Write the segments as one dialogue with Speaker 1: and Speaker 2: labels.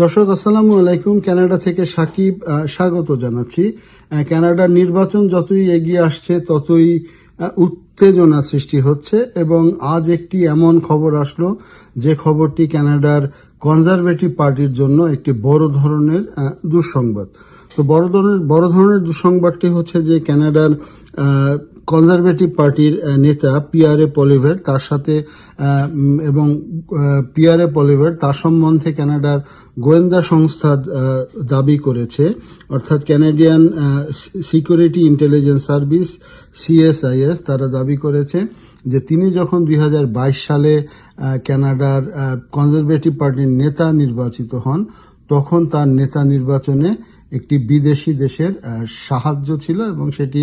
Speaker 1: দর্শক আসসালামু আলাইকুম। কানাডা থেকে সাকিব স্বাগত জানাচ্ছি। আহ, কানাডার নির্বাচন যতই এগিয়ে আসছে ততই উত্তেজনা সৃষ্টি হচ্ছে এবং আজ একটি এমন খবর আসলো যে খবরটি কানাডার কনজারভেটিভ পার্টির জন্য একটি বড় ধরনের দুঃসংবাদ। তো বড় ধরনের বড় ধরনের দুঃসংবাদটি হচ্ছে যে কানাডার কনজারভেটিভ পার্টির নেতা পিয়ারে পলিভের তার সাথে এবং পিয়ারে পলিভের তার সম্বন্ধে কানাডার গোয়েন্দা সংস্থা দাবি করেছে। অর্থাৎ Canadian security intelligence service CSIS তারা দাবি করেছে যে তিনি যখন দুই হাজার বাইশ সালে আহ, কানাডার কনজারভেটিভ পার্টির নেতা নির্বাচিত হন তখন তার নেতা নির্বাচনে একটি বিদেশি দেশের সাহায্য ছিল এবং সেটি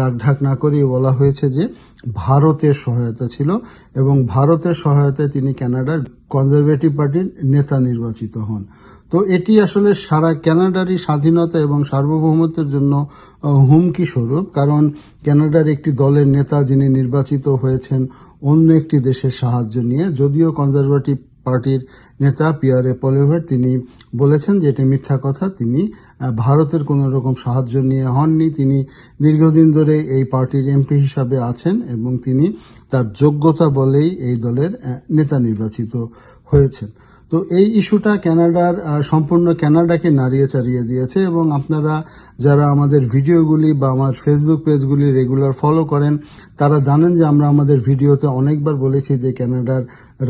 Speaker 1: রাগঢাক না করেই বলা হয়েছে যে ভারতের সহায়তা ছিল এবং ভারতের সহায়তায় তিনি কানাডার কনজারভেটিভ পার্টির নেতা নির্বাচিত হন। তো এটি আসলে সারা ক্যানাডারই স্বাধীনতা এবং সার্বভৌমত্বের জন্য হুমকি স্বরূপ, কারণ কানাডার একটি দলের নেতা যিনি নির্বাচিত হয়েছেন অন্য একটি দেশের সাহায্য নিয়ে, যদিও কনজারভেটিভ পার্টির নেতা পিয়ারে পলিভার তিনি বলেছেন যে এটি মিথ্যা কথা। তিনি ভারতের কোনো রকম সাহায্য নিয়ে হননি। তিনি দীর্ঘদিন ধরে এই পার্টির এমপি হিসাবে আছেন এবং তিনি তার যোগ্যতা বলেই এই দলের নেতা নির্বাচিত হয়েছেন তো এই ইস্যুটা ক্যানাডার সম্পূর্ণ কানাডাকে নাড়িয়ে চাড়িয়ে দিয়েছে এবং আপনারা যারা আমাদের ভিডিওগুলি বা আমার ফেসবুক পেজগুলি রেগুলার ফলো করেন, তারা জানেন যে আমরা আমাদের ভিডিওতে অনেকবার বলেছি যে ক্যানাডার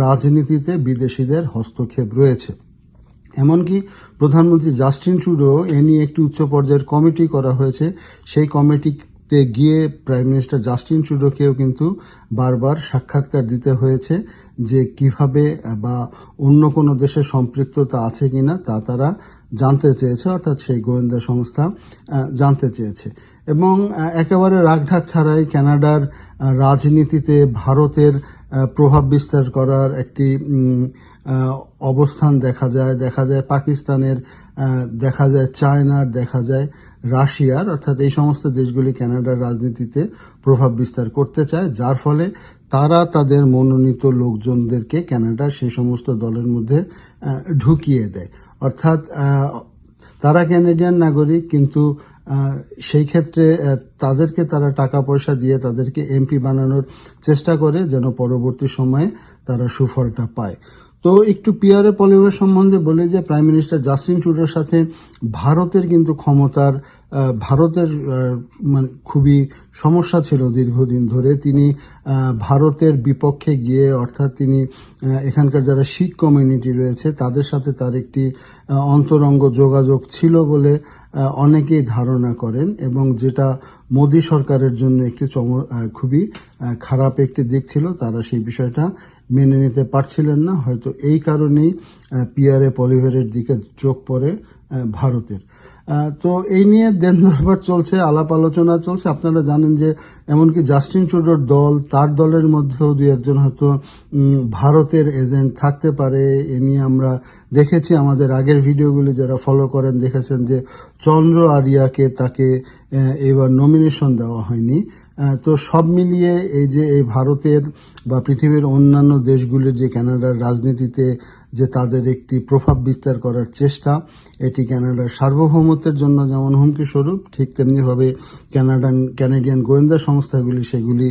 Speaker 1: রাজনীতিতে বিদেশিদের হস্তক্ষেপ রয়েছে। এমনকি প্রধানমন্ত্রী জাস্টিন ট্রুডো, এ নিয়ে একটি উচ্চ পর্যায়ের কমিটি করা হয়েছে। সেই কমিটিতে গিয়ে প্রাইম মিনিস্টার জাস্টিন ট্রুডোকেও কিন্তু বারবার সাক্ষাৎকার দিতে হয়েছে যে কীভাবে বা অন্য কোনো দেশের সম্পৃক্ততা আছে কিনা তা তারা জানতে চেয়েছে, অর্থাৎ সেই গোয়েন্দা সংস্থা জানতে চেয়েছে। এবং একেবারে রাগঢাক ছাড়াই কানাডার রাজনীতিতে ভারতের প্রভাব বিস্তার করার একটি অবস্থান দেখা যায়। দেখা যায় পাকিস্তানের দেখা যায় চায়নার, দেখা যায় রাশিয়ার। অর্থাৎ এই সমস্ত দেশগুলি কানাডার রাজনীতিতে প্রভাব বিস্তার করতে চায়। যার ফলে তারা তাদের মনোনীত লোকজনদেরকে কানাডার সেই সমস্ত দলের মধ্যে ঢুকিয়ে দেয়। অর্থাৎ তারা ক্যানেডিয়ান নাগরিক, কিন্তু সেই ক্ষেত্রে তাদেরকে তারা টাকা পয়সা দিয়ে তাদেরকে এমপি বানানোর চেষ্টা করে যেন পরবর্তী সময়ে তারা সুফলটা পায়। তো একটু পিয়ারে পলিওয়ের সম্বন্ধে বলে যে প্রাইম মিনিস্টার জাস্টিন ট্রুডোর সাথে ভারতের কিন্তু ক্ষমতার ভারতের মানে খুবই সমস্যা ছিল দীর্ঘদিন ধরে। তিনি ভারতের বিপক্ষে গিয়ে, অর্থাৎ তিনি এখানকার যারা শিখ কমিউনিটি রয়েছে, তাদের সাথে তার একটি অন্তরঙ্গ যোগাযোগ ছিল বলে অনেকেই ধারণা করেন এবং যেটা মোদী সরকারের জন্য একটি চম খুবই খারাপ একটি দিক ছিল, তারা সেই বিষয়টা মেনে নিতে পারছিলেন না। হয়তো এই কারণেই পিয়ারে পলিভারের দিকে চোখ পড়ে ভারতের। তো এই নিয়ে দেন দরবার চলছে, আলাপ আলোচনা চলছে। আপনারা জানেন যে এমনকি জাস্টিন ট্রুডোর দল, তার দলের মধ্যেও দু একজন হয়তো ভারতের এজেন্ট থাকতে পারে, এ নিয়ে আমরা দেখেছি। আমাদের আগের ভিডিওগুলি যারা ফলো করেন, দেখেছেন যে চন্দ্র আরিয়াকে তাকে এবার নমিনেশন দেওয়া হয়নি। তো সব মিলিয়ে এই যে এই ভারতের বা পৃথিবীর অন্যান্য দেশগুলির যে ক্যানাডার রাজনীতিতে যে তাদের একটি প্রভাব বিস্তার করার চেষ্টা, এটি ক্যানাডার সার্বভৌমত্বের জন্য যেমন হুমকি স্বরূপ, ঠিক তেমনিভাবে কানাডান কানাডিয়ান গোয়েন্দা সংস্থাগুলি সেগুলি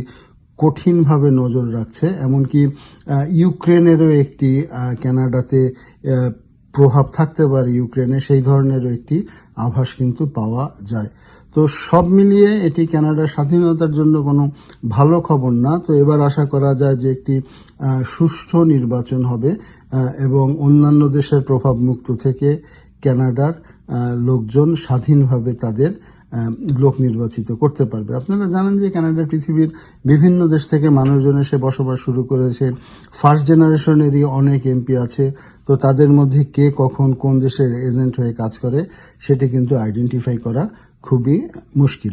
Speaker 1: কঠিনভাবে নজর রাখছে। এমনকি ইউক্রেনেরও একটি ক্যানাডাতে প্রভাব থাকতে পারে ইউক্রেনে, সেই ধরনেরও একটি আভাস কিন্তু পাওয়া যায়। তো সব মিলিয়ে এটি কানাডার স্বাধীনতার জন্য কোনো ভালো খবর না। তো এবার আশা করা যায় যে একটি সুষ্ঠু নির্বাচন হবে এবং অন্যান্য দেশের প্রভাব মুক্ত থেকে কানাডার লোকজন স্বাধীনভাবে তাদের লোক নির্বাচিত করতে পারবে। আপনারা জানেন যে কানাডা পৃথিবীর বিভিন্ন দেশ থেকে মানুষজন এসে বসবাস শুরু করেছে। ফার্স্ট জেনারেশনেরই অনেক এমপি আছে। তো তাদের মধ্যে কে কখন কোন দেশের এজেন্ট হয়ে কাজ করে, সেটি কিন্তু আইডেন্টিফাই করা খুবই মুশকিল।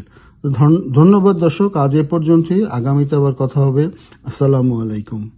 Speaker 1: ধন- ধন্যবাদ দর্শক আজ এ পর্যন্তই। আগামীতে আবার কথা হবে। আসসালামু আলাইকুম।